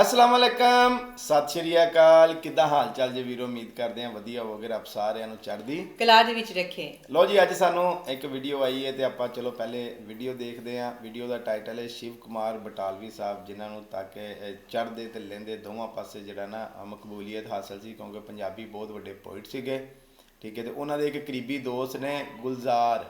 ਅਸਲਾਮ ਅਲੈਕਮ ਸਤਿ ਸ਼੍ਰੀ ਅਕਾਲ। ਕਿੱਦਾਂ ਹਾਲ ਚਾਲ ਜੀ ਵੀਰੋ? ਉਮੀਦ ਕਰਦੇ ਹਾਂ ਵਧੀਆ ਹੋਵੋਗੇ ਰੱਬ ਸਾਰਿਆਂ ਨੂੰ ਚੜ੍ਹਦੀ ਕਲਾ ਦੇ ਵਿੱਚ ਰੱਖੇ। ਲੋ ਜੀ ਅੱਜ ਸਾਨੂੰ ਇੱਕ ਵੀਡੀਓ ਆਈ ਹੈ ਤੇ ਆਪਾਂ ਚਲੋ ਪਹਿਲੇ ਵੀਡੀਓ ਦੇਖਦੇ ਹਾਂ। ਵੀਡੀਓ ਦਾ ਟਾਈਟਲ ਹੈ ਸ਼ਿਵ ਕੁਮਾਰ ਬਟਾਲਵੀ ਸਾਹਿਬ ਜਿਨ੍ਹਾਂ ਨੂੰ ਤੱਕ ਚੜ੍ਹਦੇ ਤੇ ਲੈਂਦੇ ਦੋਵਾਂ ਪਾਸੇ ਜਿਹੜਾ ਨਾ ਮਕਬੂਲੀਅਤ ਹਾਸਲ ਸੀ ਕਿਉਂਕਿ ਪੰਜਾਬੀ ਬਹੁਤ ਵੱਡੇ ਪੋਇਟ ਸੀਗੇ। ਠੀਕ ਹੈ ਤੇ ਉਹਨਾਂ ਦੇ ਇੱਕ ਕਰੀਬੀ ਦੋਸਤ ਨੇ ਗੁਲਜ਼ਾਰ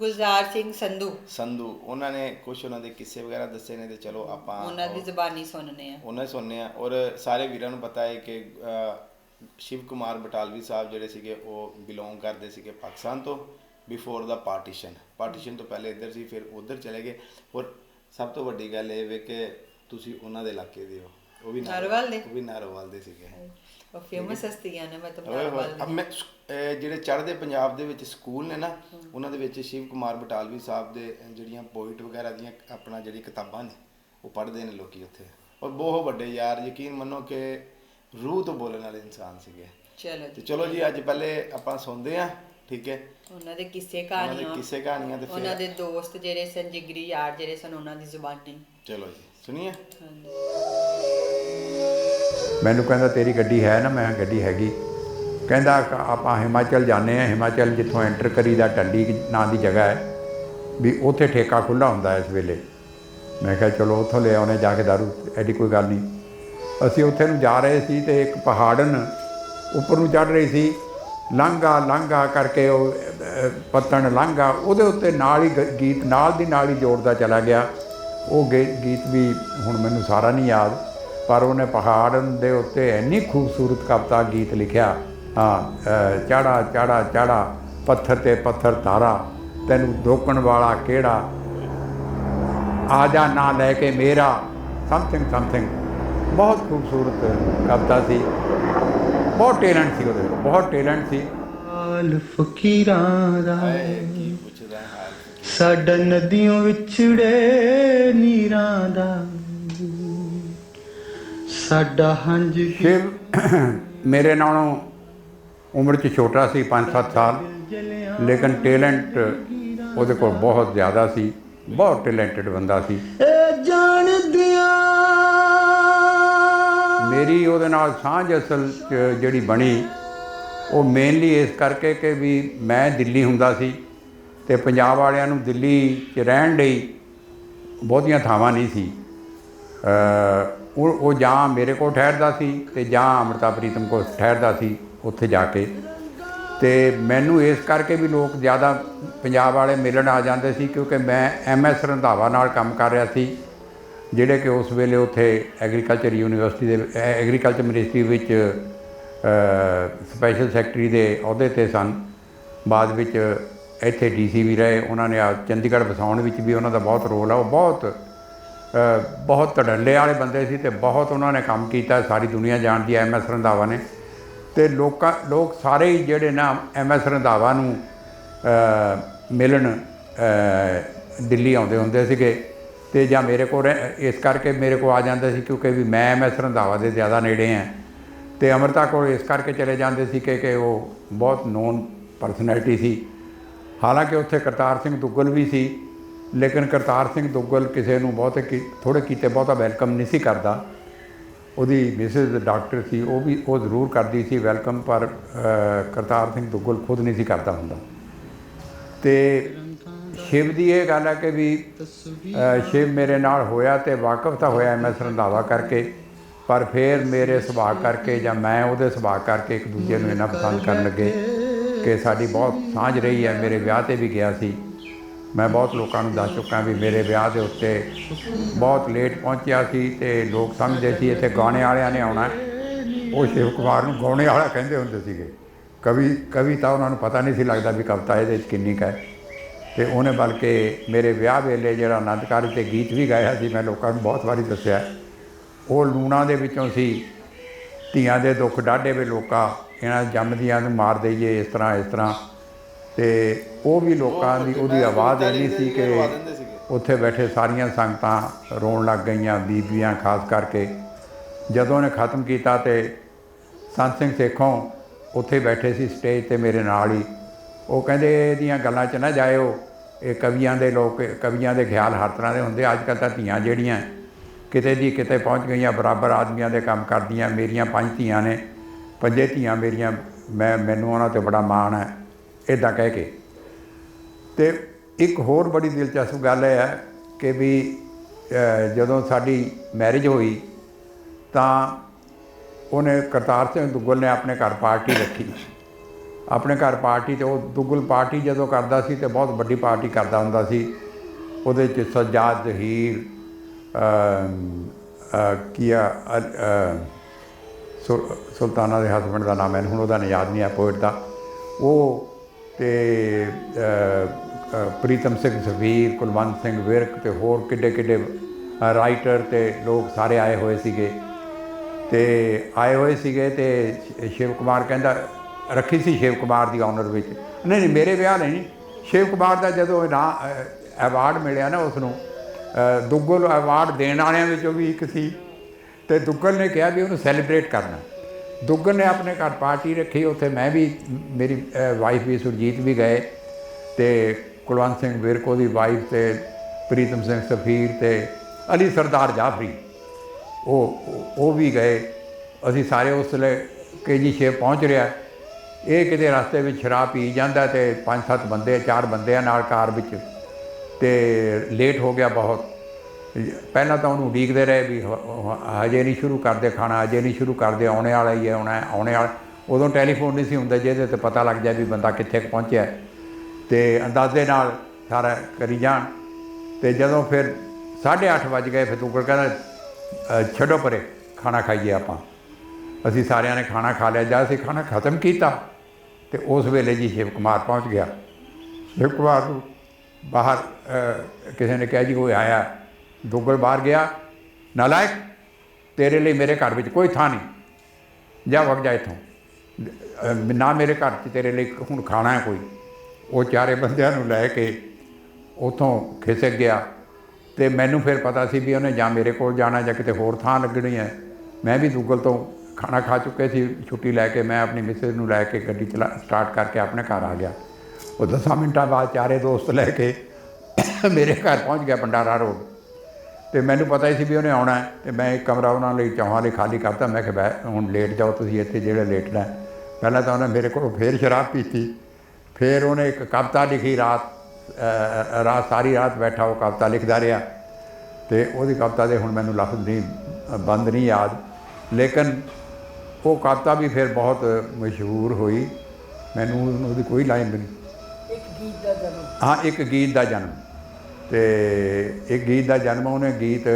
ਗੁਲਜ਼ਾਰ ਸਿੰਘ ਸੰਧੂ। ਸੰਧੂ ਉਹਨਾਂ ਨੇ ਕੁਝ ਉਹਨਾਂ ਦੇ ਕਿੱਸੇ ਵਗੈਰਾ ਦੱਸੇ ਨੇ ਤੇ ਚਲੋ ਆਪਾਂ ਉਹਨਾਂ ਦੀ ਜ਼ਬਾਨੀ ਸੁਣਨੇ ਆ। ਉਹਨਾਂ ਨੇ ਸੁਣਨੇ ਆ। ਔਰ ਸਾਰੇ ਵੀਰਾਂ ਨੂੰ ਪਤਾ ਹੈ ਕਿ ਸ਼ਿਵ ਕੁਮਾਰ ਬਟਾਲਵੀ ਸਾਹਿਬ ਜਿਹੜੇ ਸੀਗੇ ਉਹ ਬਿਲੋਂਗ ਕਰਦੇ ਸੀਗੇ ਪਾਕਿਸਤਾਨ ਤੋਂ ਬਿਫੋਰ ਦਾ ਪਾਰਟੀਸ਼ਨ ਪਾਰਟੀਸ਼ਨ ਤੋਂ ਪਹਿਲੇ ਇੱਧਰ ਸੀ ਫਿਰ ਉੱਧਰ ਚਲੇ ਗਏ। ਔਰ ਸਭ ਤੋਂ ਵੱਡੀ ਗੱਲ ਇਹ ਵੇ ਕਿ ਤੁਸੀਂ ਉਹਨਾਂ ਦੇ ਇਲਾਕੇ ਦੇ ਹੋ। ਉਹ ਵੀ ਨਾਰੋ- ਨਾਰੋਵਾਲ ਦੇ? ਉਹ ਵੀ ਨਾਰੋਵਾਲ ਦੇ ਸੀਗੇ। ਉਹ ਫੇਮਸ ਹਸਤੀਆਂ ਨੇ ਮੈਂ ਹੋਏ, ਅਬ ਮੈਂ ਜਿਹੜੇ ਚੜ੍ਹਦੇ ਪੰਜਾਬ ਦੇ ਵਿੱਚ ਸਕੂਲ ਨੇ ਨਾ ਉਹਨਾਂ ਦੇ ਵਿੱਚ ਸ਼ਿਵ ਕੁਮਾਰ ਬਟਾਲਵੀ ਸਾਹਿਬ ਦੇ ਜਿਹੜੀਆਂ ਪੋਇਟ ਵਗੈਰਾ ਦੀਆਂ ਆਪਣਾ ਜਿਹੜੀ ਕਿਤਾਬਾਂ ਨੇ ਉਹ ਪੜ੍ਹਦੇ ਨੇ ਲੋਕੀ ਉੱਥੇ। ਔਰ ਬਹੁਤ ਵੱਡੇ ਯਾਰ ਯਕੀਨ ਮੰਨੋ ਕਿ ਰੂਹ ਤੋਂ ਬੋਲਣ ਵਾਲੇ ਇਨਸਾਨ ਸੀਗੇ। ਚਲੋ ਤੇ ਚਲੋ ਜੀ ਅੱਜ ਪਹਿਲੇ ਆਪਾਂ ਸੁਣਦੇ ਹਾਂ ਠੀਕ ਹੈ? ਉਹਨਾਂ ਦੇ ਕਿੱਸੇ ਉਹਨਾਂ ਦੇ ਕਹਾਣੀਆਂ ਕਿਸੇ ਕਹਾਣੀਆਂ ਤੇ ਉਹਨਾਂ ਦੇ ਦੋਸਤ ਜਿਹੜੇ ਸਨ ਜਿਗਰੀ ਯਾਰ ਜਿਹੜੇ ਸਨ ਉਹਨਾਂ ਦੀ ਜ਼ੁਬਾਨੀ। ਚਲੋ ਜੀ ਸੁਣੀਏ? ਹਾਂਜੀ। ਮੈਨੂੰ ਕਹਿੰਦਾ, ਤੇਰੀ ਗੱਡੀ ਹੈ ਨਾ? ਮੈਂ ਗੱਡੀ ਹੈਗੀ। ਕਹਿੰਦਾ, ਆਪਾਂ ਹਿਮਾਚਲ ਜਾਂਦੇ ਆ ਹਿਮਾਚਲ ਜਿੱਥੋਂ ਐਂਟਰ ਕਰੀਦਾ ਟੰਡੀ ਨਾਂ ਦੀ ਜਗ੍ਹਾ ਹੈ ਵੀ ਉੱਥੇ ਠੇਕਾ ਖੁੱਲਾ ਹੁੰਦਾ ਇਸ ਵੇਲੇ। ਮੈਂ ਕਿਹਾ, ਚਲੋ, ਉੱਥੋਂ ਲੈ ਆਉਣੇ ਜਾ ਕੇ ਦਾਰੂ, ਐਡੀ ਕੋਈ ਗੱਲ ਨਹੀਂ। ਅਸੀਂ ਉੱਥੇ ਨੂੰ ਜਾ ਰਹੇ ਸੀ ਤੇ ਇੱਕ ਪਹਾੜਨ ਉੱਪਰ ਨੂੰ ਚੜ ਰਹੀ ਸੀ। ਲਾਂਘਾ ਲਾਂਘਾ ਕਰਕੇ ਉਹ ਪੱਤਣ ਲਾਂਘਾ, ਉਹਦੇ ਉੱਤੇ ਨਾਲ ਹੀ ਗ- ਗੀਤ ਨਾਲ ਦੀ ਨਾਲ ਹੀ ਜੋੜਦਾ ਚਲਾ ਗਿਆ। ਉਹ ਗੇ- ਗੀਤ ਵੀ ਹੁਣ ਮੈਨੂੰ ਸਾਰਾ ਨਹੀਂ ਯਾਦ। ਪਰ ਉਹਨੇ ਪਹਾੜਨ ਦੇ ਉੱਤੇ ਇੰਨੀ ਖੂਬਸੂਰਤ ਕਵਿਤਾ ਗੀਤ ਲਿਖਿਆ ਹਾਂ ਚਾੜਾ ਚਾੜਾ ਚਾੜਾ ਪੱਥਰ ਤੇ ਪੱਥਰ ਤਾਰਾ ਤੈਨੂੰ ਰੋਕਣ ਵਾਲਾ ਕਿਹੜਾ? ਆ ਜਾ ਨਾ ਲੈ ਕੇ ਮੇਰਾ। ਸਮਥਿੰਗ ਸਮਥਿੰਗ ਬਹੁਤ ਖੂਬਸੂਰਤ ਕਵਿਤਾ ਸੀ। ਬਹੁਤ ਟੈਲੈਂਟ ਸੀ ਉਹਦੇ ਬਹੁਤ ਟੈਲੈਂਟ ਸੀ। ਹਾਲ ਫਕੀਰਾਂ ਦਾ ਸਾਡਾ ਨਦੀਆਂ ਵਿਛੜੇ ਨੀਰਾਂ ਦਾ। ਸਾਡਾ ਕੀ ਸ਼ਿਵ ਮੇਰੇ ਨਾਲੋਂ ਉਮਰ 'ਚ ਛੋਟਾ ਸੀ 5-7 ਸਾਲ। ਲੇਕਿਨ ਟੈਲੈਂਟ ਉਹਦੇ ਕੋਲ ਬਹੁਤ ਜ਼ਿਆਦਾ ਸੀ ਬਹੁਤ ਟੈਲੈਂਟਡ ਬੰਦਾ ਸੀ। ਇਹ ਜਾਣਦਿਆਂ ਮੇਰੀ ਉਹਦੇ ਨਾਲ ਸਾਂਝ ਅਸਲ ਜਿਹੜੀ ਬਣੀ ਉਹ ਮੇਨਲੀ ਇਸ ਕਰਕੇ ਕਿ ਵੀ ਮੈਂ ਦਿੱਲੀ ਹੁੰਦਾ ਸੀ ਤੇ ਪੰਜਾਬ ਵਾਲਿਆਂ ਨੂੰ ਦਿੱਲੀ 'ਚ ਰਹਿਣ ਲਈ ਬਹੁਤੀਆਂ ਥਾਵਾਂ ਨਹੀਂ ਸੀ। ਉਹ ਉਹ ਜਾਂ ਮੇਰੇ ਕੋਲ ਠਹਿਰਦਾ ਸੀ ਤੇ ਜਾਂ ਅਮਰਤਾ ਪ੍ਰੀਤਮ ਕੋਲ ਠਹਿਰਦਾ ਸੀ ਉੱਥੇ ਜਾ ਕੇ। ਤੇ ਮੈਨੂੰ ਇਸ ਕਰਕੇ ਵੀ ਲੋਕ ਜ਼ਿਆਦਾ ਪੰਜਾਬ ਵਾਲੇ ਮਿਲਣ ਆ ਜਾਂਦੇ ਸੀ ਕਿਉਂਕਿ ਮੈਂ ਐਮਐਸ ਰੰਧਾਵਾ ਨਾਲ ਕੰਮ ਕਰ ਰਿਹਾ ਸੀ, ਜਿਹੜੇ ਕਿ ਉਸ ਵੇਲੇ ਉੱਥੇ ਐਗਰੀਕਲਚਰ ਯੂਨੀਵਰਸਿਟੀ ਦੇ ਐਗਰੀਕਲਚਰ ਮਿਨਿਸਟਰੀ ਵਿੱਚ ਸਪੈਸ਼ਲ ਸੈਕਟਰੀ ਦੇ ਅਹੁਦੇ ਤੇ ਸਨ। ਬਾਅਦ ਵਿੱਚ ਇੱਥੇ ਡੀਸੀ ਵੀ ਰਹੇ, ਉਹਨਾਂ ਨੇ ਆ ਚੰਡੀਗੜ੍ਹ ਵਸਾਉਣ ਵਿੱਚ ਵੀ ਉਹਨਾਂ ਦਾ ਬਹੁਤ ਰੋਲ ਆ, ਉਹ ਬਹੁਤ ਬਹੁਤ ਤੜੱਲੇ ਵਾਲੇ ਬੰਦੇ ਸੀ ਤੇ ਬਹੁਤ ਉਹਨਾਂ ਨੇ ਕੰਮ ਕੀਤਾ ਸਾਰੀ ਦੁਨੀਆ ਜਾਣਦੀ ਐ ਐਮਐਸ ਰੰਧਾਵਾ ਨੇ। ਤੇ ਲੋਕਾਂ, ਲੋਕ ਸਾਰੇ ਹੀ ਜਿਹੜੇ ਨਾ ਐਮਐਸ ਰੰਧਾਵਾ ਨੂੰ ਮਿਲਣ ਦਿੱਲੀ ਆਉਂਦੇ ਹੁੰਦੇ ਸੀਗੇ ਤੇ ਜਾਂ ਮੇਰੇ ਕੋਲ ਇਸ ਕਰਕੇ ਮੇਰੇ ਕੋਲ ਆ ਜਾਂਦੇ ਸੀ ਕਿਉਂਕਿ ਵੀ ਮੈਂ ਐਮਐਸ ਰੰਧਾਵਾ ਦੇ ਜ਼ਿਆਦਾ ਨੇੜੇ ਆ ਤੇ ਅਮਰਤਾ ਕੋਲ ਇਸ ਕਰਕੇ ਚਲੇ ਜਾਂਦੇ ਸੀ ਕਿ ਕਿ ਉਹ ਬਹੁਤ ਨੋਨ ਪਰਸਨੈਲਿਟੀ ਸੀ। ਹਾਲਾਂਕਿ ਉੱਥੇ ਕਰਤਾਰ ਸਿੰਘ ਦੁੱਗਲ ਵੀ ਸੀ। ਲੇਕਿਨ ਕਰਤਾਰ ਸਿੰਘ ਦੁੱਗਲ ਕਿਸੇ ਨੂੰ ਬਹੁਤ ਥੋੜੇ ਕੀਤੇ ਬਹੁਤਾ ਵੈਲਕਮ ਨਹੀਂ ਸੀ ਕਰਦਾ। ਉਹਦੀ ਮਿਸਿਸ ਡਾਕਟਰ ਸੀ, ਉਹ ਵੀ, ਉਹ ਜ਼ਰੂਰ ਕਰਦੀ ਸੀ ਵੈਲਕਮ, ਪਰ ਕਰਤਾਰ ਸਿੰਘ ਦੁੱਗਲ ਖੁਦ ਨਹੀਂ ਸੀ ਕਰਦਾ ਹੁੰਦਾ। ਤੇ ਸ਼ਿਵ ਦੀ ਇਹ ਗੱਲ ਹੈ ਕਿ ਵੀ ਸ਼ਿਵ ਮੇਰੇ ਨਾਲ ਹੋਇਆ ਤੇ ਵਾਕਫ ਤਾਂ ਹੋਇਆ ਐਮਐਸ ਰੰਧਾਵਾ ਕਰਕੇ, ਪਰ ਫਿਰ ਮੇਰੇ ਸੁਭਾਅ ਕਰਕੇ ਜਾਂ ਮੈਂ ਉਹਦੇ ਸੁਭਾਅ ਕਰਕੇ ਇੱਕ ਦੂਜੇ ਨੂੰ ਇੰਨਾ ਪਸੰਦ ਕਰਨ ਲੱਗੇ ਕਿ ਸਾਡੀ ਬਹੁਤ ਸਾਂਝ ਰਹੀ ਹੈ, ਮੇਰੇ ਵਿਆਹ ਤੇ ਵੀ ਗਿਆ ਸੀ। ਮੈਂ ਬਹੁਤ ਲੋਕਾਂ ਨੂੰ ਦੱਸ ਚੁੱਕਾ ਵੀ ਮੇਰੇ ਵਿਆਹ ਦੇ ਉੱਤੇ ਬਹੁਤ ਲੇਟ ਪਹੁੰਚਿਆ ਸੀ ਤੇ ਲੋਕ ਸਮਝਦੇ ਸੀ ਇੱਥੇ ਗਾਣੇ ਵਾਲਿਆਂ ਨੇ ਆਉਣਾ ਉਹ ਸ਼ਿਵ ਕੁਮਾਰ ਨੂੰ ਗਾਉਣੇ ਵਾਲਾ ਕਹਿੰਦੇ ਹੁੰਦੇ ਸੀਗੇ। ਕਵੀ ਕਵੀ ਤਾਂ ਉਹਨਾਂ ਨੂੰ ਪਤਾ ਨਹੀਂ ਸੀ ਲੱਗਦਾ ਵੀ ਕਵਿਤਾ ਇਹਦੇ ਵਿੱਚ ਕਿੰਨੀ ਕੁ ਹੈ। ਤੇ ਉਹਨੇ ਬਲਕਿ ਮੇਰੇ ਵਿਆਹ ਵੇਲੇ ਜਿਹੜਾ ਆਨੰਦ ਕਾਰਜ ਤੇ ਗੀਤ ਵੀ ਗਾਇਆ ਸੀ, ਮੈਂ ਲੋਕਾਂ ਨੂੰ ਬਹੁਤ ਵਾਰੀ ਦੱਸਿਆ। ਉਹ ਲੂਣਾ ਦੇ ਵਿੱਚੋਂ ਸੀ। ਧੀਆਂ ਦੇ ਦੁੱਖ ਡਾਢੇ ਵੇ ਲੋਕਾਂ ਇਹਨਾਂ ਜੰਮਦੀਆਂ ਨੂੰ ਮਾਰ ਦਈਏ, ਇਸ ਤਰ੍ਹਾਂ ਇਸ ਤਰ੍ਹਾਂ। ਤੇ ਉਹ ਵੀ ਲੋਕਾਂ ਦੀ ਉਹਦੀ ਆਵਾਜ਼ ਇੰਨੀ ਸੀ ਕਿ। ਉੱਥੇ ਬੈਠੇ ਸਾਰੀਆਂ ਸੰਗਤਾਂ ਰੋਣ ਲੱਗ ਗਈਆਂ ਬੀਬੀਆਂ ਖਾਸ ਕਰਕੇ। ਜਦੋਂ ਉਹਨੇ ਖਤਮ ਕੀਤਾ ਤੇ ਸੰਤ ਸਿੰਘ ਸੇਖੋਂ ਉੱਥੇ ਬੈਠੇ ਸੀ ਸਟੇਜ ਤੇ ਮੇਰੇ ਨਾਲ ਹੀ। ਉਹ ਕਹਿੰਦੇ ਇਹਦੀਆਂ ਗੱਲਾਂ 'ਚ ਨਾ ਜਾਇਓ। ਇਹ ਕਵੀਆਂ ਦੇ ਲੋਕ ਕਵੀਆਂ ਦੇ ਖਿਆਲ ਹਰ ਤਰ੍ਹਾਂ ਦੇ ਹੁੰਦੇ। ਅੱਜ ਕੱਲ੍ਹ ਤਾਂ ਧੀਆਂ ਜਿਹੜੀਆਂ ਕਿਤੇ ਦੀ ਕਿਤੇ ਪਹੁੰਚ ਗਈਆਂ ਬਰਾਬਰ ਆਦਮੀਆਂ ਦੇ ਕੰਮ ਕਰਦੀਆਂ। ਮੇਰੀਆਂ ਪੰਜ ਧੀਆਂ ਨੇ ਪੰਜੇ ਧੀਆਂ ਮੇਰੀਆਂ ਮੈਂ ਮੈਨੂੰ ਉਹਨਾਂ ਤੇ ਬੜਾ ਮਾਣ ਹੈ। ਇਦਾਂ ਕਹਿ ਕੇ। ਤੇ ਇੱਕ ਹੋਰ ਬੜੀ ਦਿਲਚਸਪ ਗੱਲ ਇਹ ਹੈ ਕਿ ਵੀ ਜਦੋਂ ਸਾਡੀ ਮੈਰਿਜ ਹੋਈ ਤਾਂ ਉਹਨੇ ਕਰਤਾਰ ਸਿੰਘ ਦੁੱਗਲ ਨੇ ਆਪਣੇ ਘਰ ਪਾਰਟੀ ਰੱਖੀ। ਆਪਣੇ ਘਰ ਪਾਰਟੀ ਤੇ ਉਹ ਦੁੱਗਲ ਪਾਰਟੀ ਜਦੋਂ ਕਰਦਾ ਸੀ ਤੇ ਬਹੁਤ ਵੱਡੀ ਪਾਰਟੀ ਕਰਦਾ ਹੁੰਦਾ ਸੀ। ਉਹਦੇ ਚ ਸਜਾਦ ਜ਼ਹੀਰ ਅਮ, ਅ, ਕੀਆ ਅ- ਸੁਲਤਾਨਾ ਦੇ ਹਸਬੰਡ ਦਾ ਨਾਮ ਹੈ ਹੁਣ ਉਹਦਾ ਨਾਂ ਯਾਦ ਨਹੀਂ ਆ ਪੋਇਟ ਦਾ। ਉਹ ਤੇ ਪ੍ਰੀਤਮ ਸਿੰਘ ਸਵੀਰ ਕੁਲਵੰਤ ਸਿੰਘ ਵਿਰਕ ਤੇ ਹੋਰ ਕਿੱਡੇ ਕਿੱਡੇ ਰਾਈਟਰ ਤੇ ਲੋਕ ਸਾਰੇ ਆਏ ਹੋਏ ਸੀਗੇ। ਤੇ ਆਏ ਹੋਏ ਸੀਗੇ ਤੇ ਸ਼ਿਵ ਕੁਮਾਰ ਕਹਿੰਦਾ, ਰੱਖੀ ਸੀ ਸ਼ਿਵ ਕੁਮਾਰ ਦੀ ਆਨਰ ਵਿੱਚ। ਨਹੀਂ ਨਹੀਂ, ਮੇਰੇ ਵਿਆਹ ਲਈ ਨਹੀਂ। ਸ਼ਿਵ ਕੁਮਾਰ ਦਾ ਜਦੋਂ ਨਾ ਅਵਾਰਡ ਮਿਲਿਆ ਨਾ ਉਸ ਨੂੰ ਦੁੱਗਲ ਅਵਾਰਡ ਦੇਣ ਵਾਲਿਆਂ ਵਿੱਚੋਂ ਵੀ ਇੱਕ ਸੀ। ਤੇ ਦੁੱਗਲ ਨੇ ਕਿਹਾ ਵੀ ਉਹਨੂੰ ਸੈਲੀਬ੍ਰੇਟ ਕਰਨਾ। ਦੁੱਗਲ ਨੇ ਆਪਣੇ ਘਰ ਪਾਰਟੀ ਰੱਖੀ, ਉੱਥੇ ਮੈਂ ਵੀ, ਮੇਰੀ ਵਾਈਫ ਵੀ ਸੁਰਜੀਤ ਵੀ ਗਏ ਤੇ ਕੁਲਵੰਤ ਸਿੰਘ ਵਿਰਕੋ ਦੀ ਵਾਈਫ ਤੇ ਪ੍ਰੀਤਮ ਸਿੰਘ ਸਫੀਰ ਤੇ ਅਲੀ ਸਰਦਾਰ ਜਾਫਰੀ, ਉਹ, ਉਹ- ਵੀ ਗਏ। ਅਸੀਂ ਸਾਰੇ ਉਸ ਵੇਲੇ ਕੇਜੀ ਛੇ ਪਹੁੰਚ ਰਿਹਾ। ਇਹ ਕਿਤੇ ਰਸਤੇ ਵਿੱਚ ਸ਼ਰਾਬ ਪੀ ਜਾਂਦਾ ਤੇ ਪੰਜ ਸੱਤ ਬੰਦੇ, ਚਾਰ ਬੰਦਿਆਂ ਨਾਲ ਕਾਰ ਵਿੱਚ ਤੇ ਲੇਟ ਹੋ ਗਿਆ ਬਹੁਤ। ਪਹਿਲਾਂ ਤਾਂ ਉਹਨੂੰ ਉਡੀਕਦੇ ਰਹੇ ਵੀ ਹਜੇ ਨਹੀਂ ਸ਼ੁਰੂ ਕਰਦੇ ਖਾਣਾ, ਹਜੇ ਨਹੀਂ ਸ਼ੁਰੂ ਕਰਦੇ, ਆਉਣੇ ਵਾਲਾ ਹੀ ਹੈ, ਆਉਣਾ, ਆਉਣੇ ਵਾਲਾ। ਉਦੋਂ ਟੈਲੀਫੋਨ ਨਹੀਂ ਸੀ ਹੁੰਦਾ ਜਿਹਦੇ ਤੇ ਪਤਾ ਲੱਗ ਜਾਏ ਵੀ ਬੰਦਾ ਕਿੱਥੇ ਪਹੁੰਚਿਆ। ਹੈ। ਤੇ ਅੰਦਾਜ਼ੇ ਨਾਲ ਸਾਰਾ ਕਰੀ ਜਾਣ। ਤੇ ਜਦੋਂ ਫਿਰ 8:30 ਵੱਜ ਗਏ, ਫਿਰ ਤੂੰ ਕਹਿੰਦਾ ਛੱਡੋ ਪਰੇ, ਖਾਣਾ ਖਾਈਏ ਆਪਾਂ। ਅਸੀਂ ਸਾਰਿਆਂ ਨੇ ਖਾਣਾ ਖਾ ਲਿਆ, ਜਦ ਅਸੀਂ ਖਾਣਾ ਖਤਮ ਕੀਤਾ, ਤੇ ਉਸ ਵੇਲੇ ਜੀ ਸ਼ਿਵ ਕੁਮਾਰ ਪਹੁੰਚ ਗਿਆ। ਸ਼ਿਵ ਕੁਮਾਰ ਨੂੰ ਬਾਹਰ ਕਿਸੇ ਨੇ ਕਿਹਾ ਜੀ ਕੋਈ ਆਇਆ। ਦੁੱਗਲ ਬਾਹਰ ਗਿਆ। ਨਾਲਾਇਕ, ਤੇਰੇ ਲਈ ਮੇਰੇ ਘਰ ਵਿੱਚ ਕੋਈ ਥਾਂ ਨਹੀਂ। ਜਾ ਵਗ ਜਾ ਇੱਥੋਂ। ਨਾ ਮੇਰੇ ਘਰ 'ਚ ਤੇਰੇ ਲਈ ਹੁਣ ਖਾਣਾ ਹੈ ਕੋਈ। ਉਹ ਚਾਰੇ ਬੰਦਿਆਂ ਨੂੰ ਲੈ ਕੇ ਉਥੋਂ ਖਿਸਕ ਗਿਆ ਤੇ ਮੈਨੂੰ ਫਿਰ ਪਤਾ ਸੀ ਵੀ ਉਹਨੇ ਜਾਂ ਮੇਰੇ ਕੋਲ ਜਾਣਾ ਜਾਂ ਕਿਤੇ ਹੋਰ ਥਾਂ ਲੱਗਣੀ ਹੈ। ਮੈਂ ਵੀ ਦੁੱਗਲ ਤੋਂ ਖਾਣਾ ਖਾ ਚੁੱਕੇ ਸੀ। ਛੁੱਟੀ ਲੈ ਕੇ ਮੈਂ ਆਪਣੀ ਮਿਸਿਸ ਨੂੰ ਲੈ ਕੇ ਗੱਡੀ ਚਲਾ ਸਟਾਰਟ ਕਰਕੇ ਆਪਣੇ ਘਰ ਆ ਗਿਆ। ਉਹ ਦਸਾਂ ਮਿੰਟਾਂ ਬਾਅਦ ਚਾਰੇ ਦੋਸਤ ਲੈ ਕੇ ਮੇਰੇ ਘਰ ਪਹੁੰਚ ਗਿਆ ਭੰਡਾਰਾ ਰੋਡ। ਤੇ ਮੈਨੂੰ ਪਤਾ ਹੀ ਸੀ ਵੀ ਉਹਨੇ ਆਉਣਾ ਤੇ ਮੈਂ ਇੱਕ ਕਮਰਾ ਉਹਨਾਂ ਲਈ ਚੌਹਾਂ ਲਈ ਖਾਲੀ ਕਰਤਾ। ਮੈਂ ਕਿਹਾ ਬੈ ਹੁਣ ਲੇਟ ਜਾਓ ਤੁਸੀਂ ਇੱਥੇ ਜਿਹੜੇ ਲੇਟਣਾ। ਪਹਿਲਾਂ ਤਾਂ ਉਹਨੇ ਮੇਰੇ ਕੋਲੋਂ ਫੇਰ ਸ਼ਰਾਬ ਪੀਤੀ। ਫਿਰ ਉਹਨੇ ਇੱਕ ਕਵਿਤਾ ਲਿਖੀ ਰਾਤ ਰਾਤ ਸਾਰੀ ਰਾਤ ਬੈਠਾ ਉਹ ਕਵਿਤਾ ਲਿਖਦਾ ਰਿਹਾ। ਤੇ ਉਹਦੀ ਕਵਿਤਾ ਦੇ ਹੁਣ ਮੈਨੂੰ ਲਫ਼ਜ਼ ਨਹੀਂ ਬੰਦ ਨਹੀਂ ਯਾਦ। ਲੇਕਿਨ ਉਹ ਕਵਿਤਾ ਵੀ ਫਿਰ ਬਹੁਤ ਮਸ਼ਹੂਰ ਹੋਈ। ਮੈਨੂੰ ਉਹਦੀ ਕੋਈ ਲਾਈਨ ਨਹੀਂ। ਇੱਕ ਗੀਤ ਦਾ ਜਨਮ। ਹਾਂ ਇੱਕ ਗੀਤ ਦਾ ਜਨਮ। ਤੇ ਇਹ ਗੀਤ ਦਾ ਜਨਮ, ਉਹਨੇ ਗੀਤ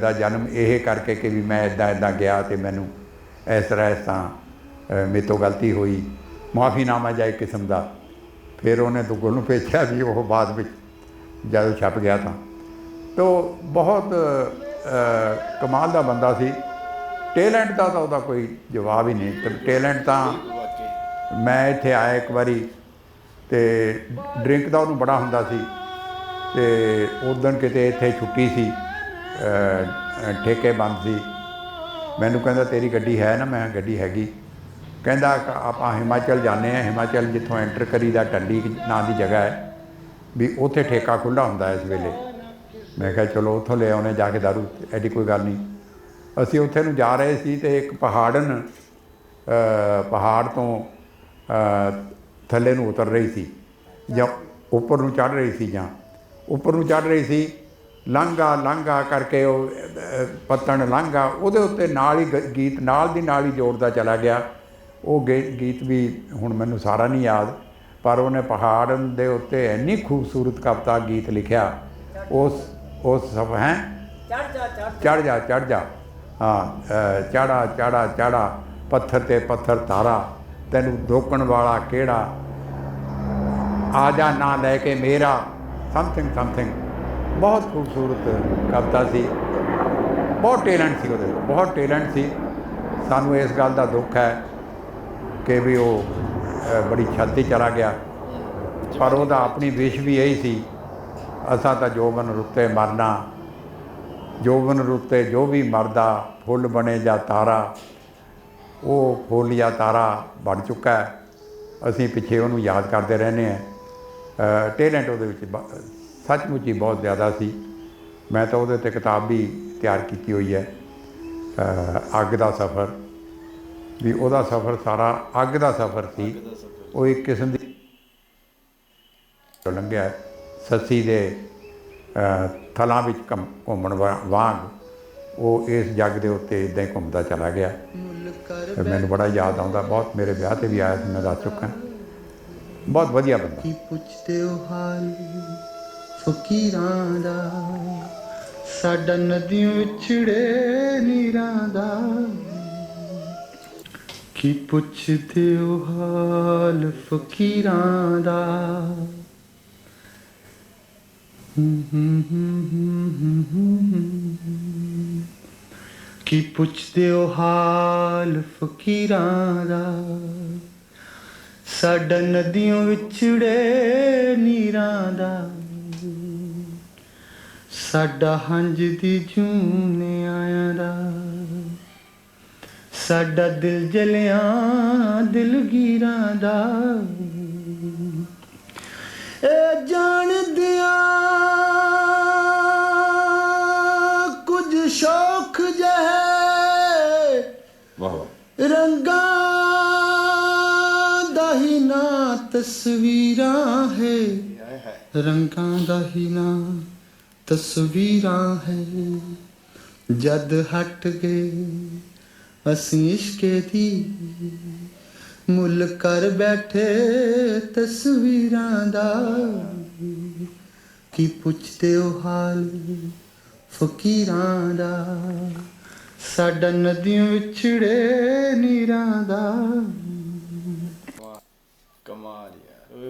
ਦਾ ਜਨਮ ਇਹ ਕਰਕੇ ਕਿ ਵੀ ਮੈਂ ਇਦਾਂ ਇਦਾਂ ਗਿਆ ਤੇ ਮੈਨੂੰ ਇਸ ਤਰ੍ਹਾਂ ਇਸ ਤਰ੍ਹਾਂ ਮੇਰੇ ਤੋਂ ਗਲਤੀ ਹੋਈ। ਮਾਫੀਨਾਮਾ ਜਾਂ ਇੱਕ ਕਿਸਮ ਦਾ। ਫਿਰ ਉਹਨੇ ਦੁੱਗਲ ਨੂੰ ਭੇਜਿਆ ਵੀ ਉਹ ਬਾਅਦ ਵਿੱਚ ਜਦੋਂ ਛਪ ਗਿਆ ਤਾਂ। ਤੋ ਬਹੁਤ ਕਮਾਲ ਦਾ ਬੰਦਾ ਸੀ। ਟੈਲੈਂਟ ਦਾ ਤਾਂ ਉਹਦਾ ਕੋਈ ਜਵਾਬ ਹੀ ਨਹੀਂ। ਟੈਲੈਂਟ ਤਾਂ ਮੈਂ ਇੱਥੇ ਆਇਆ ਇੱਕ ਵਾਰੀ ਤੇ ਡਰਿੰਕ ਦਾ ਉਹਨੂੰ ਬੜਾ ਹੁੰਦਾ ਸੀ। ਤੇ ਉਦੋਂ ਕਿਤੇ ਇੱਥੇ ਛੁੱਟੀ ਸੀ ਠੇਕੇ ਬੰਦ ਸੀ। ਮੈਨੂੰ ਕਹਿੰਦਾ, ਤੇਰੀ ਗੱਡੀ ਹੈ ਨਾ? ਮੈਂ ਗੱਡੀ ਹੈਗੀ। ਕਹਿੰਦਾ ਕ- ਆਪਾਂ ਹਿਮਾਚਲ ਜਾਂਦੇ ਆ ਹਿਮਾਚਲ ਜਿੱਥੋਂ ਐਂਟਰ ਕਰੀਦਾ ਟੰਡੀ ਨਾਂ ਦੀ ਜਗ੍ਹਾ ਹੈ। ਵੀ ਉੱਥੇ ਠੇਕਾ ਖੁੱਲਾ ਹੁੰਦਾ ਇਸ ਵੇਲੇ। ਮੈਂ ਕਿਹਾ, ਚਲੋ, ਉੱਥੋਂ ਲੈ ਆਉਣੇ ਜਾ ਕੇ ਦਾਰੂ, ਐਡੀ ਕੋਈ ਗੱਲ ਨਹੀਂ। ਅਸੀਂ ਉੱਥੇ ਨੂੰ ਜਾ ਰਹੇ ਸੀ ਤੇ ਇੱਕ ਪਹਾੜਨ ਪਹਾੜ ਤੋਂ ਥੱਲੇ ਨੂੰ ਉਤਰ ਰਹੀ ਸੀ ਜਾਂ ਉੱਪਰ ਨੂੰ ਚੜ ਰਹੀ ਸੀ ਜਾਂ ਉੱਪਰ ਨੂੰ ਚੜ ਰਹੀ ਸੀ ਲਾਂਘਾ ਲਾਂਘਾ ਕਰਕੇ ਉਹ ਪੱਤਣ ਲਾਂਘਾ ਉਹਦੇ ਉੱਤੇ ਨਾਲ ਹੀ ਗੀਤ ਨਾਲ ਦੀ ਨਾਲ ਹੀ ਜੋੜਦਾ ਚਲਾ ਗਿਆ। ਉਹ ਗੀਤ ਵੀ ਹੁਣ ਮੈਨੂੰ ਸਾਰਾ ਨਹੀਂ ਯਾਦ ਪਰ ਉਹਨੇ ਪਹਾੜਨ ਦੇ ਉੱਤੇ ਇੰਨੀ ਖੂਬਸੂਰਤ ਕਵਿਤਾ ਗੀਤ ਲਿਖਿਆ। ਉਸ ਉਸ ਸਭ ਹੈ? ਚੜ ਜਾ ਚੜ ਚੜ ਜਾ ਚੜ ਜਾ। ਹਾਂ ਚੜਾ ਚੜਾ ਚੜਾ ਪੱਥਰ ਤੇ ਪੱਥਰ ਧਾਰਾ ਤੈਨੂੰ ਧੋਕਣ ਵਾਲਾ ਕਿਹੜਾ? ਆ ਜਾ ਨਾ ਲੈ ਕੇ ਮੇਰਾ। ਸਮਥਿੰਗ ਸਮਥਿੰਗ ਬਹੁਤ ਖੂਬਸੂਰਤ ਕਵਿਤਾ ਸੀ। ਬਹੁਤ ਟੈਲੈਂਟ ਸੀ ਉਹਦੇ ਬਹੁਤ ਟੈਲੈਂਟ ਸੀ। ਸਾਨੂੰ ਇਸ ਗੱਲ ਦਾ ਦੁੱਖ ਹੈ ਕਿ ਵੀ ਉਹ ਬੜੀ ਛਾਤੀ ਚਲਾ ਗਿਆ। ਪਰ ਉਹਦਾ ਆਪਣੀ ਵਿਸ਼ ਵੀ ਇਹੀ ਸੀ, ਅਸਾਂ ਤਾਂ ਜੋਬਨ ਰੁੱਤੇ ਮਰਨਾ। ਜੋਬਨ ਰੁੱਤੇ ਜੋ ਵੀ ਮਰਦਾ, ਫੁੱਲ ਬਣੇ ਜਾਂ ਤਾਰਾ, ਉਹ ਫੁੱਲ ਜਾਂ ਤਾਰਾ ਬਣ ਚੁੱਕਾ ਹੈ। ਅਸੀਂ ਪਿੱਛੇ ਉਹਨੂੰ ਯਾਦ ਕਰਦੇ ਰਹਿੰਦੇ ਹਾਂ। ਟੈਲੈਂਟ ਉਹਦੇ ਵਿੱਚ ਬ- ਸੱਚਮੁੱਚ ਹੀ ਬਹੁਤ ਜ਼ਿਆਦਾ ਸੀ। ਮੈਂ ਤਾਂ ਉਹਦੇ ਤੇ ਕਿਤਾਬ ਵੀ ਤਿਆਰ ਕੀਤੀ ਹੋਈ ਹੈ ਅ, ਅੱਗ ਦਾ ਸਫ਼ਰ। ਵੀ ਉਹਦਾ ਸਫ਼ਰ ਸਾਰਾ ਅੱਗ ਦਾ ਸਫ਼ਰ ਸੀ। ਉਹ ਇੱਕ ਕਿਸਮ ਦੀ ਲੰਘਿਆ। ਸੱਸੀ ਦੇ ਅ, ਥਲਾਂ ਵਿੱਚ ਘਮ- ਘੁੰਮਣ ਵਾ- ਵਾਂਗ ਉਹ ਇਸ ਜੱਗ ਦੇ ਉੱਤੇ ਇਦਾਂ ਹੀ ਘੁੰਮਦਾ ਚਲਾ ਗਿਆ। ਮੈਨੂੰ ਬੜਾ ਯਾਦ ਆਉਂਦਾ। ਬਹੁਤ ਮੇਰੇ ਵਿਆਹ ਤੇ ਵੀ ਆਇਆ ਸੀ ਮੈਂ ਦੱਸ ਚੁੱਕਾ। ਬਹੁਤ ਵਧੀਆ ਬੰਦਾ। ਕੀ ਪੁੱਛਦੇ ਹੋ ਹਾਲ? ਫਕੀਰਾਂ ਦਾ। ਸਾਡਾ ਨਦੀਆਂ ਵਿਛੜੇ ਨੀਰਾਂ ਦਾ। ਕੀ ਪੁੱਛਦੇ ਹੋ ਹਾਲ? ਫਕੀਰਾਂ ਦਾ। ਕੀ ਪੁੱਛਦੇ ਹੋ ਹਾਲ? ਫਕੀਰਾਂ ਦਾ। ਸਾਡਾ ਨਦੀਆਂ ਵਿਛੜੇ ਨੀਰਾਂ ਦਾ ਸਾਡਾ ਹੰਝ ਦੀ ਜੂਨੇ ਆਇਆਂ ਦਾ ਸਾਡਾ ਦਿਲ ਜਲਿਆਂ ਦਿਲਗੀਰਾਂ ਦਾ। ਇਹ ਜਾਣਦਿਆਂ ਤਸਵੀਰਾਂ ਹੈ। ਰੰਗਾਂ ਦਾ ਹੀ ਨਾ ਤਸਵੀਰਾਂ ਹੈ। ਜਦ ਹਟ ਗਏ ਅਸੀਂ ਇਸ਼ਕੇ ਦੀ ਮੁੱਲ ਕਰ ਬੈਠੇ ਤਸਵੀਰਾਂ ਦਾ। ਕੀ ਪੁੱਛਦੇ ਹੋ ਹਾਲ ਫਕੀਰਾਂ ਦਾ? ਸਾਡਾ ਨਦੀਆਂ ਵਿਛੜੇ ਨੀਰਾਂ ਦਾ।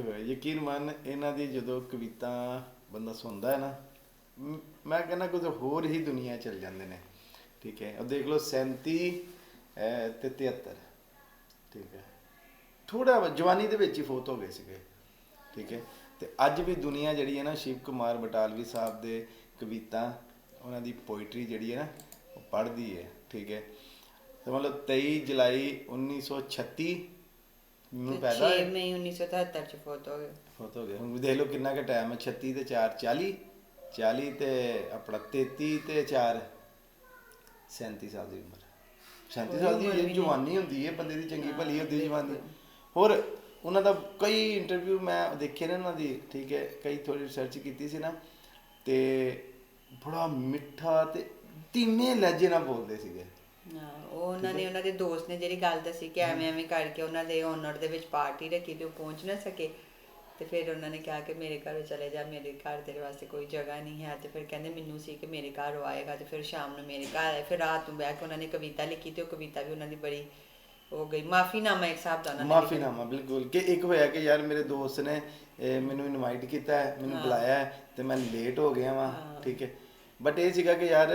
ਯਾਰ ਯਕੀਨ ਮੰਨ ਇਹਨਾਂ ਦੀ ਜਦੋਂ ਕਵਿਤਾ ਬੰਦਾ ਸੁਣਦਾ ਹੈ ਨਾ ਮੈਂ ਕਹਿੰਦਾ ਕੁਝ ਹੋਰ ਹੀ ਦੁਨੀਆ ਚੱਲ ਜਾਂਦੇ ਨੇ। ਠੀਕ ਹੈ ਉਹ ਦੇਖ ਲਓ 37 ਅਹ, ਤੇ 73 ਠੀਕ ਹੈ। ਥੋੜਾ ਜਵਾਨੀ ਦੇ ਵਿੱਚ ਹੀ ਫੋਤ ਹੋ ਗਏ ਸੀਗੇ। ਠੀਕ ਹੈ ਤੇ ਅੱਜ ਵੀ ਦੁਨੀਆ ਜਿਹੜੀ ਹੈ ਨਾ ਸ਼ਿਵ ਕੁਮਾਰ ਬਟਾਲਵੀ ਸਾਹਿਬ ਦੇ ਕਵਿਤਾ ਉਹਨਾਂ ਦੀ ਪੋਇਟਰੀ ਜਿਹੜੀ ਹੈ ਨਾ ਉਹ ਪੜ੍ਹਦੀ ਹੈ। ਠੀਕ ਹੈ ਤੇ ਮਤਲਬ 23 ਜੁਲਾਈ 1936 ਨੂੰ ਪੈਦਾ 6 ਹੋਏ ਮਈ 1977 ਚ ਫੋਟ ਹੋ ਗਏ ਫੋਤ ਹੋ ਹੁਣ ਵੀ ਦੇਖ ਲਓ ਕਿੰਨਾ ਕੁ ਟਾਈਮ ਹੈ 36 ਤੇ 4 40 40 ਤੇ ਆਪਣਾ 33 ਤੇ 4 37 ਸਾਲ ਦੀ ਉਮਰ। 37 ਸਾਲ ਦੀ ਨਹੀਂ। ਜਵਾਨੀ ਹੁੰਦੀ ਹੈ ਬੰਦੇ ਦੀ ਚੰਗੀ ਭਲੀ ਹੁੰਦੀ ਜਵਾਨੀ। ਹੋਰ ਉਹਨਾਂ ਦਾ ਕਈ ਇੰਟਰਵਿਊ ਮੈਂ ਦੇਖੇ ਨੇ ਉਹਨਾਂ ਦੀ ਠੀਕ ਹੈ। ਕਈ ਥੋੜੀ ਰਿਸਰਚ ਕੀਤੀ ਸੀ ਨਾ। ਤੇ ਬੜਾ ਮਿੱਠਾ ਤੇ ਧੀਮੇ ਲਹਿਜੇ ਨਾਲ ਬੋਲਦੇ ਸੀਗੇ। ਉਹ ਉਹਨਾਂ ਨੇ ਉਹਨਾਂ ਦੇ ਦੋਸਤ ਨੇ ਜਿਹੜੀ ਗੱਲ ਦੱਸੀ ਕਿ ਐਵੇਂ ਐਵੇਂ ਕਰਕੇ ਉਹਨਾਂ ਦੇ ਓਨਰ ਦੇ ਵਿੱਚ ਪਾਰਟੀ ਰੱਖੀ ਤੇ ਉਹ ਪਹੁੰਚ ਨਾ ਸਕੇ। ਤੇ ਫਿਰ ਉਹਨਾਂ ਨੇ ਕਿਹਾ ਕਿ ਮੇਰੇ ਘਰ ਚਲੇ ਜਾ ਮੇਰੇ ਘਰ ਤੇਰੇ ਵਾਸਤੇ ਕੋਈ ਜਗ੍ਹਾ ਨਹੀਂ ਹੈ। ਤੇ ਫਿਰ ਕਹਿੰਦੇ ਮੈਨੂੰ ਸੀ ਕਿ ਮੇਰੇ ਘਰ ਉਹ ਆਏਗਾ ਤੇ ਫਿਰ ਸ਼ਾਮ ਨੂੰ ਮੇਰੇ ਘਰ ਆਏ। ਫਿਰ ਰਾਤ ਨੂੰ ਬਹਿ ਕੇ ਉਹਨਾਂ ਨੇ ਕਵਿਤਾ ਲਿਖੀ ਤੇ ਉਹ ਕਵਿਤਾ ਵੀ ਉਹਨਾਂ ਦੀ ਬੜੀ ਹੋ ਗਈ। ਮਾਫੀਨਾਮਾ ਇੱਕ ਹਿਸਾਬ ਦਾ ਉਹਨਾਂ ਨੇ। ਮਾਫੀਨਾਮਾ ਬਿਲਕੁਲ। ਕਿ ਇੱਕ ਹੋਇਆ ਕਿ ਯਾਰ ਮੇਰੇ ਦੋਸਤ ਨੇ ਮੈਨੂੰ ਇਨਵਾਈਟ ਕੀਤਾ ਹੈ ਮੈਨੂੰ ਬੁਲਾਇਆ ਹੈ ਤੇ ਮੈਂ ਲੇਟ ਹੋ ਗਿਆ ਵਾਂ ਠੀਕ ਹੈ। ਬਟ ਇਹ ਸੀਗਾ ਕਿ ਯਾਰ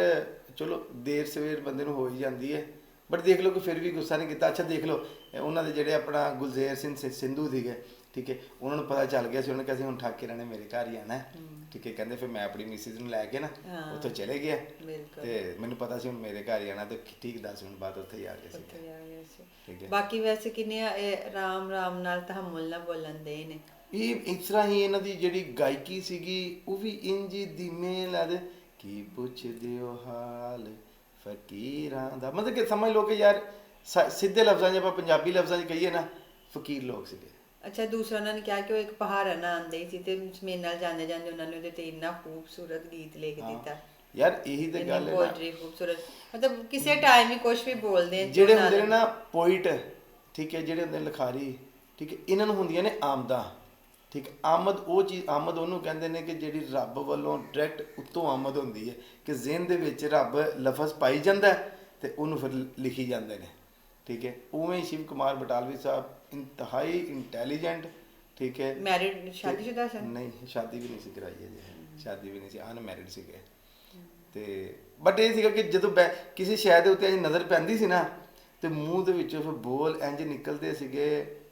ਚਲੋ ਦੇਰ ਸਵੇਰ ਬੰਦੇ ਨੂੰ ਹੋ ਹੀ ਜਾਂਦੀ ਹੈ ਬਟ ਦੇਖ ਲਓ ਕਿ ਫਿਰ ਵੀ ਗੁੱਸਾ ਨਹੀਂ ਕੀਤਾ। ਅੱਛਾ ਦੇਖ ਲਓ ਉਹਨਾਂ ਦੇ ਜਿਹੜੇ ਆਪਣਾ ਗੁਲਜ਼ੇਰ ਸਿੰਘ ਸਿੰਧੂ ਸੀਗੇ ਠੀਕ ਹੈ ਉਹਨਾਂ ਨੂੰ ਪਤਾ ਚੱਲ ਗਿਆ ਸੀ ਉਹਨਾਂ ਨੇ ਕਿਹਾ ਸੀ ਹੁਣ ਠਾਕੇ ਰਹਿਣੇ ਮੇਰੇ ਘਰ ਹੀ ਆਣਾ ਠੀਕ ਹੈ ਕਹਿੰਦੇ ਫਿਰ ਮੈਂ ਆਪਣੀ ਮਿਸਿਸ ਨੂੰ ਲੈ ਕੇ ਨਾ। ਉੱਥੋਂ ਚਲੇ ਗਿਆ। ਤੇ ਮੈਨੂੰ ਪਤਾ ਸੀ ਹੁਣ ਮੇਰੇ ਘਰ ਹੀ ਆਣਾ ਤੇ ਠੀਕ 10 ਮਿੰਟ ਬਾਅਦ ਉੱਥੇ ਹੀ ਆ ਗਏ ਸੀ। ਬਾਕੀ ਵੈਸੇ ਕਿੰਨੇ ਇਹ ਰਾਮ ਰਾਮ ਨਾਲ ਤਹਮੁਲ ਨਾਲ ਬੋਲਣ ਦੇ ਨੇ। ਇਹ ਇਸ ਤਰ੍ਹਾਂ ਹੀ ਇਹਨਾਂ ਦੀ ਜਿਹੜੀ ਗਾਇਕੀ ਸੀਗੀ ਉਹ ਵੀ ਇੰਜ ਧੀਮੇ ਲੱਦ ਕੀ ਪੁੱਛਦੇ ਹੋ ਹਾਲ ਫਕੀਰਾਂ ਦਾ? ਮਤਲਬ ਕਿ ਸਮਝ ਲਓ ਕਿ ਯਾਰ ਸ- ਸਿੱਧੇ ਲਫ਼ਜ਼ਾਂ 'ਚ ਆਪਾਂ ਪੰਜਾਬੀ ਲਫ਼ਜ਼ਾਂ 'ਚ ਕਹੀਏ ਨਾ ਫਕੀਰ ਲੋਕ ਸੀਗੇ। ਅੱਛਾ ਦੂਸਰਾ ਉਹਨਾਂ ਨੇ ਕਿਹਾ ਕਿ ਉਹ ਇੱਕ ਪਹਾੜ ਨਾ ਆਂਦੇ ਸੀ ਤੇ ਮੇਰੇ ਨਾਲ ਜਾਂਦੇ ਜਾਂਦੇ ਉਹਨਾਂ ਨੇ ਉਹਦੇ ਤੇ ਇੰਨਾ ਖੂਬਸੂਰਤ ਗੀਤ ਲਿਖ ਹਾਂ। ਦਿੱਤਾ। ਯਾਰ ਇਹੀ ਤੇ ਗੱਲ ਹੈ ਨਾ। poetry ਖੂਬਸੂਰਤ। ਮਤਲਬ ਕਿਸੇ ਟਾਈਮ ਹੀ ਕੁਝ ਵੀ ਬੋਲਦੇ ਆ ਜਿਹੜੇ ਹੁੰਦੇ ਨੇ ਨਾ ਪੋਇਟ ਠੀਕ ਹੈ ਜਿਹੜੇ ਹੁੰਦੇ ਨੇ ਲਿਖਾਰੀ ਠੀਕ ਹੈ ਇਹਨਾਂ ਨੂੰ ਹੁੰਦੀਆਂ ਨੇ ਆਮਦਾਂ। ਠੀਕ ਹੈ, ਆਮਦ ਉਹ ਚੀਜ਼ ਆਮਦ ਉਹਨੂੰ ਕਹਿੰਦੇ ਨੇ ਕਿ ਜਿਹੜੀ ਰੱਬ ਵੱਲੋਂ ਡਾਇਰੈਕਟ ਉੱਤੋਂ ਆਮਦ ਹੁੰਦੀ ਹੈ ਕਿ ਜ਼ਿਹਨ ਦੇ ਵਿੱਚ ਰੱਬ ਲਫ਼ਜ਼ ਪਾਈ ਜਾਂਦਾ ਹੈ ਤੇ ਉਹਨੂੰ ਫਿਰ ਲਿਖੀ ਜਾਂਦੇ ਨੇ। ਠੀਕ ਹੈ ਉਵੇਂ ਹੀ ਸ਼ਿਵ ਕੁਮਾਰ ਬਟਾਲਵੀ ਸਾਹਿਬ ਇੰਤਹਾਈ ਇੰਟੈਲੀਜੈਂਟ ਠੀਕ ਹੈ। ਮੈਰਿਡ ਸ਼ਾਦੀशुदा ਸਨ ਨਹੀਂ ਸ਼ਾਦੀ ਵੀ ਨਹੀਂ ਸੀ ਕਰਾਈ ਅਜੇ ਸ਼ਾਦੀ ਵੀ ਨਹੀਂ ਸੀ ਅਨਮੈਰਿਡ ਸੀਗੇ। ਤੇ ਬਟ ਇਹ ਸੀਗਾ ਕਿ ਜਦੋਂ ਕਿਸੇ ਸ਼ੈ ਦੇ ਉੱਤੇ ਨਜ਼ਰ ਪੈਂਦੀ ਸੀ ਨਾ ਤੇ ਮੂੰਹ ਦੇ ਵਿੱਚੋਂ ਫਿਰ ਬੋਲ ਇੰਜ ਨਿਕਲਦੇ ਸੀਗੇ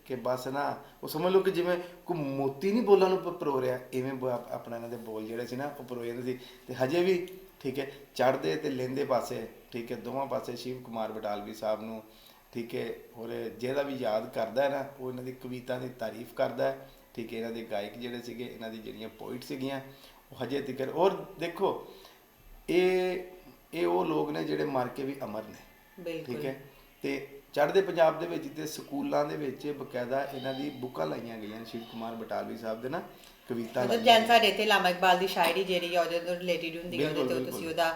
ਕਿ ਬਸ ਨਾ, ਉਹ ਸਮਝ ਲਓ ਕਿ ਜਿਵੇਂ ਕੋਈ ਮੋਤੀ ਨਹੀਂ ਬੋਲਾਂ ਨੂੰ ਪਰੋ ਰਿਹਾ, ਇਵੇਂ ਬ- ਆਪਣਾ ਇਹਨਾਂ ਦੇ ਬੋਲ ਜਿਹੜੇ ਸੀ ਨਾ, ਉਹ ਪਰੋ ਜਾਂਦੇ ਸੀ। ਤੇ ਹਜੇ ਵੀ ਠੀਕ ਹੈ ਚੜਦੇ ਤੇ ਲੈਂਦੇ ਪਾਸੇ, ਠੀਕ ਹੈ, ਦੋਵਾਂ ਪਾਸੇ ਸ਼ਿਵ ਕੁਮਾਰ ਬਟਾਲਵੀ ਸਾਹਿਬ ਨੂੰ, ਠੀਕ ਹੈ ਔਰ ਜਿਹਦਾ ਵੀ ਯਾਦ ਕਰਦਾ ਹੈ ਨਾ, ਉਹ ਇਹਨਾਂ ਦੀ ਕਵਿਤਾ ਦੀ ਤਾਰੀਫ ਕਰਦਾ ਹੈ। ਠੀਕ ਹੈ, ਇਹਨਾਂ ਦੇ ਗਾਇਕ ਜਿਹੜੇ ਸੀਗੇ, ਇਹਨਾਂ ਦੀ ਜਿਹੜੀਆਂ ਪੋਇਟ ਸੀਗੀਆਂ, ਉਹ ਹਜੇ ਤੱਕ ਔਰ ਦੇਖੋ, ਇਹ ਇਹ ਉਹ ਲੋਕ ਨੇ ਜਿਹੜੇ ਮਰ ਕੇ ਵੀ ਅਮਰ ਨੇ। ਬਿਲਕੁਲ ਠੀਕ ਹੈ ਤੇ ਚੜ੍ਹਦੇ ਪੰਜਾਬ ਦੇ ਵਿੱਚ ਤੇ ਸਕੂਲਾਂ ਦੇ ਵਿੱਚ ਬਕਾਇਦਾ ਇਹਨਾਂ ਦੀ ਬੁੱਕਾਂ ਲਾਈਆਂ ਗਈਆਂ ਨੇ ਸ਼ਿਵ ਕੁਮਾਰ ਬਟਾਲਵੀ ਸਾਹਿਬ ਦੇ ਨਾ ਕਵਿਤਾ ਮਤਲਬ ਜੈਨ ਸਾਡੇ ਇੱਥੇ ਲਾਮਾ ਇਕਬਾਲ ਦੀ ਸ਼ਾਇਰੀ ਜਿਹੜੀ ਆ ਉਹਦੇ ਤੋਂ ਰਿਲੇਟਡ ਹੁੰਦੀ ਹੈ ਉਹਦੇ ਤੋਂ ਤੁਸੀਂ। ਉਹਦਾ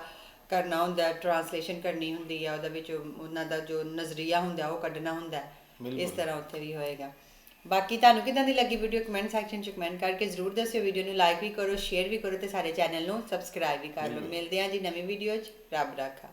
ਕਰਨਾ ਹੁੰਦਾ ਟ੍ਰਾਂਸਲੇਸ਼ਨ ਕਰਨੀ ਹੁੰਦੀ ਆ ਉਹਦੇ ਵਿੱਚ ਉਹਨਾਂ ਦਾ ਜੋ ਨਜ਼ਰੀਆ ਹੁੰਦਾ ਉਹ ਕੱਢਣਾ ਹੁੰਦਾ। ਇਸ ਤਰ੍ਹਾਂ ਉੱਥੇ ਵੀ ਹੋਏਗਾ। ਬਾਕੀ ਤੁਹਾਨੂੰ ਕਿਦਾਂ ਦੀ ਲੱਗੀ ਵੀਡੀਓ ਕਮੈਂਟ ਸੈਕਸ਼ਨ 'ਚ ਕਮੈਂਟ ਕਰਕੇ ਜ਼ਰੂਰ ਦੱਸਿਓ। ਵੀਡੀਓ ਨੂੰ ਲਾਈਕ ਵੀ ਕਰੋ ਸ਼ੇਅਰ ਵੀ ਕਰੋ ਤੇ ਸਾਡੇ ਚੈਨਲ ਨੂੰ ਸਬਸਕ੍ਰਾਈਬ ਵੀ ਕਰ ਲਓ। ਮਿਲਦੇ ਹਾਂ ਜੀ ਨਵੀਂ ਵੀਡੀਓ 'ਚ। ਰੱਬ ਰਾਖਾ।